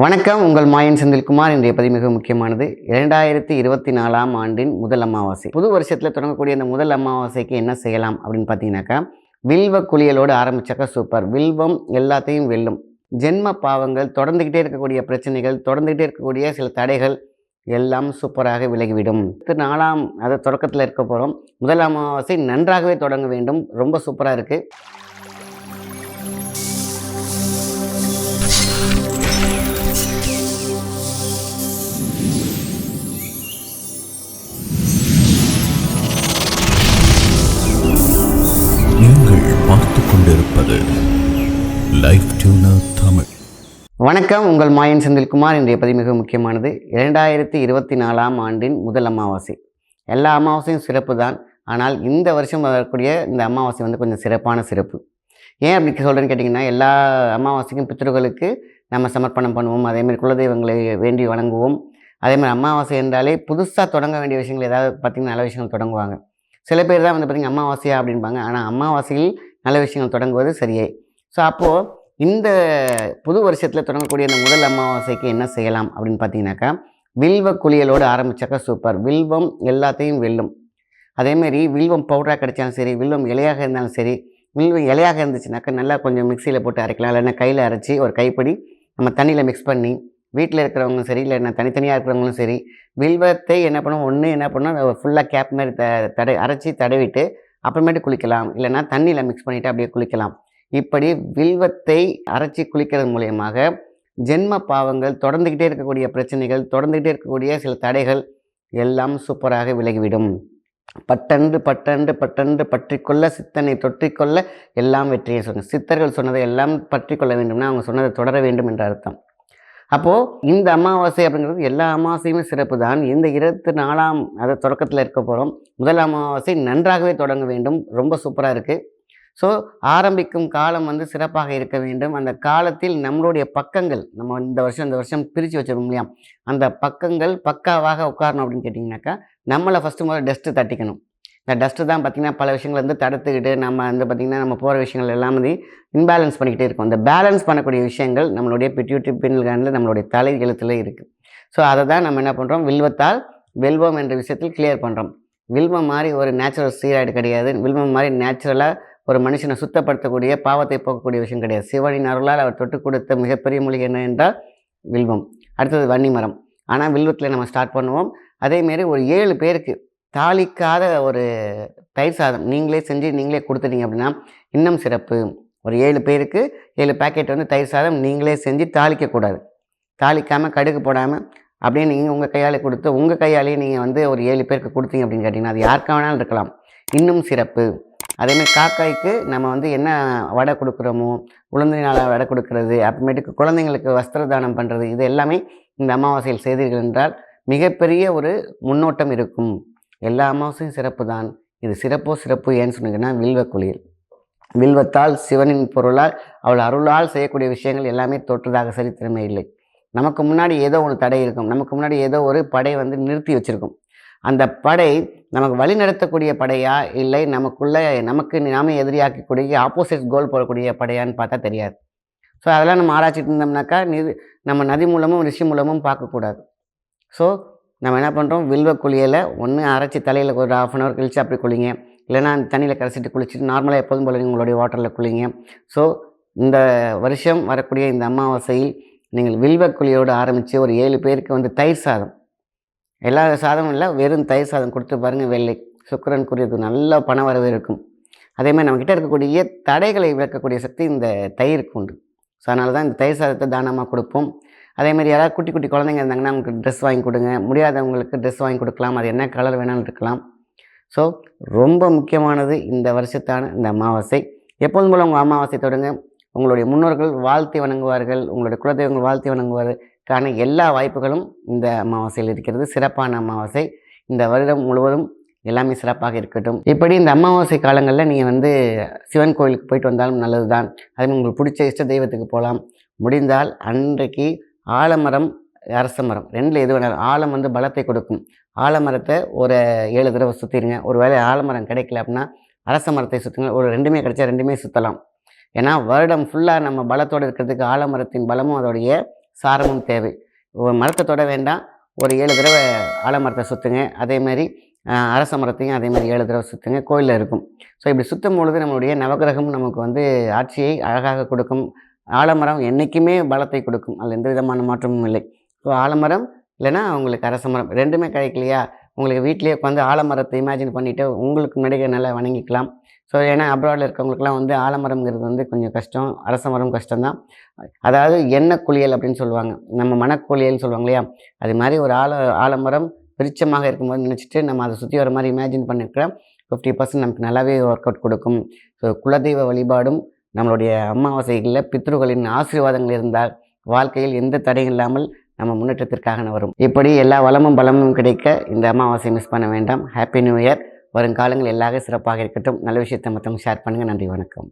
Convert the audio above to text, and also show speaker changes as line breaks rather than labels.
வணக்கம். உங்கள் மாயன் செந்தில்குமார். இன்றைய பதிவு மிக முக்கியமானது. இரண்டாயிரத்தி இருபத்தி நாலாம் ஆண்டின் முதல் அமாவாசை. புது வருஷத்தில் தொடங்கக்கூடிய அந்த முதல் அமாவாசைக்கு என்ன செய்யலாம் அப்படின்னு பார்த்தீங்கன்னாக்கா வில்வ குளியலோடு ஆரம்பிச்சாக்கா சூப்பர். வில்வம் எல்லாத்தையும் வெல்லும். ஜென்ம பாவங்கள் தொடர்ந்துக்கிட்டே இருக்கக்கூடிய பிரச்சனைகள் தொடர்ந்துக்கிட்டே இருக்கக்கூடிய சில தடைகள் எல்லாம் சூப்பராக விலகிவிடும். அடுத்து நாலாம் அதை தொடக்கத்தில் இருக்க போகிறோம் முதல் அமாவாசை நன்றாகவே தொடங்க வேண்டும். ரொம்ப சூப்பராக இருக்குது
கொண்டிருப்பது லைஃப் டியூனர் தமிழ்
வணக்கம் உங்கள் மாயன் செந்தில்குமார். இன்றைய பதிவு மிக முக்கியமானது. இரண்டாயிரத்தி இருபத்தி நாலாம் ஆண்டின் முதல் அமாவாசை. எல்லா அமாவாசையும் சிறப்பு தான். ஆனால் இந்த வருஷம் வரக்கூடிய இந்த அமாவாசை வந்து கொஞ்சம் சிறப்பான சிறப்பு. ஏன் அப்படி சொல்கிறேன்னு கேட்டிங்கன்னா எல்லா அமாவாசைக்கும் பித்தர்களுக்கு நம்ம சமர்ப்பணம் பண்ணுவோம். அதேமாதிரி குலதெய்வங்களை வேண்டி வணங்குவோம். அதேமாதிரி அமாவாசை என்றாலே புதுசாக தொடங்க வேண்டிய விஷயங்கள் ஏதாவது பார்த்திங்கன்னா நல்ல விஷயங்கள் தொடங்குவாங்க. சில பேர் தான் வந்து பார்த்திங்கன்னா அமாவாசையா அப்படின்பாங்க ஆனால் அமாவாசையில் நல்ல விஷயங்கள் தொடங்குவது சரியே ஸோ அப்போது இந்த புது வருஷத்தில் தொடங்கக்கூடிய இந்த முதல் அமாவாசைக்கு என்ன செய்யலாம் அப்படின்னு பார்த்தீங்கன்னாக்கா வில்வ குளியலோடு ஆரம்பித்தாக்கா சூப்பர் வில்வம் எல்லாத்தையும் வெல்லும். அதேமாரி வில்வம் பவுடராக கிடைச்சாலும் சரி வில்வம் இலையாக இருந்தாலும் சரி வில்வம் இலையாக இருந்துச்சுனாக்கா நல்லா கொஞ்சம் மிக்சியில் போட்டு அரைக்கலாம். இல்லைன்னா கையில் அரைச்சி ஒரு கைப்படி நம்ம தண்ணியில் மிக்ஸ் பண்ணி வீட்டில் இருக்கிறவங்களும் சரி இல்லைன்னா தனித்தனியாக இருக்கிறவங்களும் சரி வில்வத்தை என்ன பண்ணுவோம்? ஒன்று என்ன பண்ணோம் ஃபுல்லாக கேப் மாதிரி த தடை அரைச்சி தடவிட்டு அப்புறமேட்டு குளிக்கலாம். இல்லைனா தண்ணியில் மிக்ஸ் பண்ணிவிட்டு அப்படியே குளிக்கலாம். இப்படி வில்வத்தை அரைச்சி குளிக்கிறது மூலயமாக ஜென்ம பாவங்கள் தொடர்ந்துக்கிட்டே இருக்கக்கூடிய பிரச்சனைகள் தொடர்ந்துக்கிட்டே இருக்கக்கூடிய சில தடைகள் எல்லாம் சூப்பராக விலகிவிடும். பட்டன்று பட்டன்று பட்டன்று பற்றிக்கொள்ள சித்தனை தொற்றிக்கொள்ள எல்லாம் வெற்றியை சொன்ன சித்தர்கள் சொன்னதை எல்லாம் பற்றிக்கொள்ள வேண்டும்னா அவங்க சொன்னதை தொடர வேண்டும் என்ற அர்த்தம். அப்போது இந்த அமாவாசை அப்படிங்கிறது எல்லா அமாவாசையுமே சிறப்பு தான். இந்த இருபத்தி நாலாம் அதை தொடக்கத்தில் இருக்க போகிறோம் முதல் அமாவாசை நன்றாகவே தொடங்க வேண்டும். ரொம்ப சூப்பராக இருக்குது ஸோ ஆரம்பிக்கும் காலம் வந்து சிறப்பாக இருக்க வேண்டும். அந்த காலத்தில் நம்மளுடைய பக்கங்கள் நம்ம இந்த வருஷம் இந்த வருஷம் பிரித்து வச்சிருக்கோம் இல்லையா? அந்த பக்கங்கள் பக்காவாக உட்காரணும் அப்படின்னு கேட்டிங்கனாக்கா நம்மளை ஃபஸ்ட்டு முதல்ல டஸ்ட்டு தட்டிக்கணும். இந்த டஸ்ட்டு தான் பார்த்திங்கன்னா பல விஷயங்கள் வந்து தடுத்துக்கிட்டு நம்ம வந்து பார்த்திங்கன்னா நம்ம போகிற விஷயங்கள் எல்லாம் வந்து இன்பேலன்ஸ் பண்ணிக்கிட்டே இருக்கும். அந்த பேலன்ஸ் பண்ணக்கூடிய விஷயங்கள் நம்மளுடைய பிட்யூட்டி பின்கானில் நம்மளுடைய தலை எழுத்தில் இருக்குது ஸோ அதை தான் நம்ம என்ன பண்ணுறோம் வில்வத்தால் வெல்வம் என்ற விஷயத்தில் கிளியர் பண்ணுறோம் வில்வம் மாதிரி ஒரு நேச்சுரல் சீராய்டு கிடையாது. வில்வம் மாதிரி நேச்சுரலாக ஒரு மனுஷனை சுத்தப்படுத்தக்கூடிய பாவத்தை போக்கக்கூடிய விஷயம் கிடையாது. சிவனின் அருளால் அவர் தொட்டு கொடுத்த மிகப்பெரிய மூலிகை என்ன என்றால் வில்வம். அடுத்தது வன்னி மரம். ஆனால் வில்வத்தில் நம்ம ஸ்டார்ட் பண்ணுவோம். அதேமாரி ஒரு ஏழு பேருக்கு தாளிக்காத ஒரு தயிர் சாதம் நீங்களே செஞ்சு நீங்களே கொடுத்துட்டீங்க அப்படின்னா இன்னும் சிறப்பு. ஒரு ஏழு பேருக்கு ஏழு பேக்கெட் வந்து தயிர் சாதம் நீங்களே செஞ்சு தாளிக்கக்கூடாது தாளிக்காமல் கடுகு போடாமல் அப்படியே நீங்கள் உங்கள் கையால் கொடுத்து உங்கள் கையாலேயே நீங்கள் வந்து ஒரு ஏழு பேருக்கு கொடுத்தீங்க அப்படின்னு கேட்டிங்கன்னா அது யாருக்கா வேணாலும் இருக்கலாம். இன்னும் சிறப்பு. அதேமாதிரி காக்காய்க்கு நம்ம வந்து என்ன வடை கொடுக்குறோமோ உளுந்தினால வடை கொடுக்கறது அப்புறமேட்டுக்கு குழந்தைங்களுக்கு வஸ்திர தானம் பண்ணுறது இது எல்லாமே இந்த அமாவாசையில் செய்தீர்கள் என்றால் மிகப்பெரிய ஒரு முன்னோட்டம் இருக்கும். எல்லா அமாவாசையும் சிறப்பு தான். இது சிறப்போ சிறப்பு ஏன்னு சொன்னீங்கன்னா வில்வ குளிர் வில்வத்தால் சிவனின் பொருளால் அவள் அருளால் செய்யக்கூடிய விஷயங்கள் எல்லாமே தோற்றுதாக சரித்திரமே இல்லை. நமக்கு முன்னாடி ஏதோ ஒரு தடை இருக்கும். நமக்கு முன்னாடி ஏதோ ஒரு படை வந்து நிறுத்தி வச்சுருக்கும். அந்த படை நமக்கு வழி நடத்தக்கூடிய படையா இல்லை நமக்குள்ளே நமக்கு நாம எதிரியாக்கக்கூடிய ஆப்போசிட் கோல் போடக்கூடிய படையான்னு பார்த்தா தெரியாது. ஸோ அதெல்லாம் நம்ம ஆராய்ச்சிட்டு இருந்தோம்னாக்கா நிதி நம்ம நதி மூலமும் ரிஷி மூலமும் பார்க்கக்கூடாது. ஸோ நம்ம என்ன பண்ணுறோம் வில்வ குளியலை ஒன்று அரைச்சி தலையில் ஒரு ஆஃப் அன் ஹவர் கழிச்சு அப்படி குளிங்க. இல்லைனா அந்த தண்ணியில் கரைச்சிட்டு குளிச்சுட்டு நார்மலாக எப்போதும் போல உங்களுடைய வாட்டரில் குளிங்க. ஸோ இந்த வருஷம் வரக்கூடிய இந்த அமாவாசையில் நீங்கள் வில்வ குழியோடு ஆரம்பித்து ஒரு ஏழு பேருக்கு வந்து தயிர் சாதம். எல்லா சாதமும் இல்லை வெறும் தயிர் சாதம் கொடுத்து பாருங்கள் வெள்ளை சுக்கரனுக்குரியது நல்ல பண வரவு இருக்கும். அதேமாதிரி நம்மக்கிட்ட இருக்கக்கூடிய தடைகளை விளக்கக்கூடிய சக்தி இந்த தயிருக்கு உண்டு. ஸோ அதனால தான் இந்த தயிர் சாதத்தை தானமாக கொடுப்போம். அதே மாதிரி யாராவது குட்டி குட்டி குழந்தைங்க இருந்தாங்கன்னா அவங்களுக்கு ட்ரெஸ் வாங்கி கொடுங்க. முடியாதவங்களுக்கு ட்ரெஸ் வாங்கி கொடுக்கலாம். அது என்ன கலர் வேணாலும் இருக்கலாம். ஸோ ரொம்ப முக்கியமானது இந்த வருஷத்தான இந்த அமாவாசை. எப்போதும் போல் உங்கள் அமாவாசை தொடங்க உங்களுடைய முன்னோர்கள் வாழ்த்தி வணங்குவார்கள். உங்களுடைய குலதெய்வங்கள் வாழ்த்தி வணங்குவதற்கான எல்லா வாய்ப்புகளும் இந்த அமாவாசையில் இருக்கிறது. சிறப்பான அமாவாசை. இந்த வருடம் முழுவதும் எல்லாமே சிறப்பாக இருக்கட்டும். இப்படி இந்த அமாவாசை காலங்களில் நீங்கள் வந்து சிவன் கோயிலுக்கு போயிட்டு வந்தாலும் நல்லது தான் அதே உங்களுக்கு பிடிச்ச இஷ்ட தெய்வத்துக்கு போகலாம். முடிந்தால் அன்றைக்கு ஆலமரம் அரச மரம். ரெண்டில் எது வேணாலும். ஆலம் வந்து பலத்தை கொடுக்கும். ஆலமரத்தை ஒரு ஏழு தடவை சுற்றிடுங்க ஒரு வேளை ஆலமரம் கிடைக்கல அப்படின்னா அரச மரத்தை சுற்றுங்க ஒரு ரெண்டுமே கிடைச்சா ரெண்டுமே சுற்றலாம் ஏன்னா வருடம் ஃபுல்லாக நம்ம பலத்தோடு இருக்கிறதுக்கு ஆலமரத்தின் பலமும் அதோடைய சாரமும் தேவை. ஒரு மரத்தை தொட வேண்டாம். ஒரு ஏழு தடவை ஆலமரத்தை சுற்றுங்க அதேமாரி அரச மரத்தையும் அதேமாதிரி ஏழு தடவை சுற்றுங்க கோயிலில் இருக்கும். ஸோ இப்படி சுற்றும் பொழுது நம்மளுடைய நவகிரகம் நமக்கு வந்து ஆட்சியை அழகாக கொடுக்கும். ஆலமரம் என்றைக்குமே பலத்தை கொடுக்கும். அதில் எந்த விதமான மாற்றமும் இல்லை. ஸோ ஆலமரம் இல்லைன்னா உங்களுக்கு அரச மரம் ரெண்டுமே கிடைக்கலையா? உங்களுக்கு வீட்டிலேயே உட்காந்து ஆலமரத்தை இமேஜின் பண்ணிவிட்டு உங்களுக்கு முன்னாடியே நல்லா வணங்கிக்கலாம். ஸோ ஏன்னா அப்ராடில் இருக்கவங்களுக்குலாம் வந்து ஆலமரம்ங்கிறது வந்து கொஞ்சம் கஷ்டம். அரச மரம் கஷ்டம்தான். அதாவது எண்ணெய் குளியல் அப்படின்னு சொல்லுவாங்க. நம்ம மனக்குளியல்னு சொல்லுவாங்க இல்லையா? அது மாதிரி ஒரு ஆல ஆலமரம் விருச்சமாக இருக்கும்போது நினச்சிட்டு நம்ம அதை சுற்றி வர மாதிரி இமேஜின் பண்ணிருக்கிறோம் ஃபிஃப்டி பர்சன்ட் நமக்கு நல்லாவே ஒர்க் அவுட் கொடுக்கும். ஸோ குலதெய்வ வழிபாடும் நம்மளுடைய அமாவாசைகளில் பித்ருகளின் ஆசீர்வாதங்கள் இருந்தால் வாழ்க்கையில் எந்த தடையும் இல்லாமல் நம்ம முன்னேற்றத்திற்காக வரும் இப்படி எல்லா வளமும் பலமும் கிடைக்க இந்த அமாவாசை மிஸ் பண்ண வேண்டாம். ஹாப்பி நியூ இயர் வருங்காலங்கள் எல்லாமே சிறப்பாக இருக்கட்டும். நல்ல விஷயத்தை மற்றவங்க ஷேர் பண்ணுங்கள் நன்றி வணக்கம்.